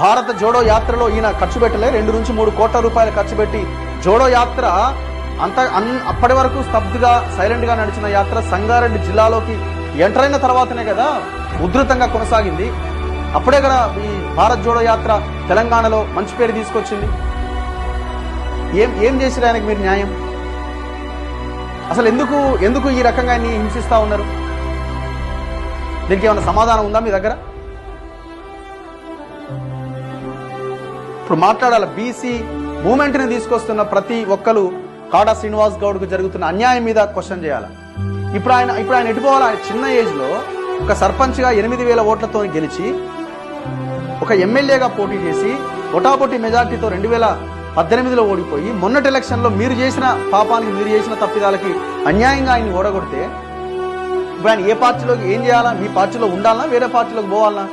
భారత జోడో యాత్రలో ఈయన ఖర్చు పెట్టలే. రెండు నుంచి మూడు కోట్ల రూపాయలు ఖర్చు పెట్టి జోడో యాత్ర అంత అప్పటి వరకు స్తబ్దుగా సైలెంట్గా నడిచిన యాత్ర సంగారెడ్డి జిల్లాలోకి ఎంటర్ అయిన తర్వాతనే కదా ఉధృతంగా కొనసాగింది. అప్పుడే కదా ఈ భారత్ జోడో యాత్ర తెలంగాణలో మంచి పేరు తీసుకొచ్చింది. ఏం ఏం చేసిరు ఆయనకి మీరు న్యాయం? అసలు ఎందుకు ఎందుకు ఈ రకంగా ఆయన్ని హింసిస్తూ ఉన్నారు? దీనికి ఏమైనా సమాధానం ఉందా మీ దగ్గర? ఇప్పుడు మాట్లాడాలి బీసీ మూమెంట్ని తీసుకొస్తున్న ప్రతి ఒక్కరు కాడా శ్రీనివాస్ గౌడ్కు జరుగుతున్న అన్యాయం మీద క్వశ్చన్ చేయాలి. ఇప్పుడు ఆయన ఇప్పుడు ఆయన ఎటుపోవాలి? ఆయన చిన్న ఏజ్లో ఒక సర్పంచ్గా ఎనిమిది వేల ఓట్లతో గెలిచి ఒక ఎమ్మెల్యేగా పోటీ చేసి ఒటాపోటీ మెజార్టీతో రెండు వేల పద్దెనిమిదిలో ఓడిపోయి మొన్నటి ఎలక్షన్లో మీరు చేసిన పాపానికి మీరు చేసిన తప్పిదాలకి అన్యాయంగా ఆయన్ని ఓడగొడితే ఇప్పుడు ఆయన ఏ పార్టీలోకి ఏం చేయాలా? మీ పార్టీలో ఉండాలనా వేరే పార్టీలోకి పోవాలనా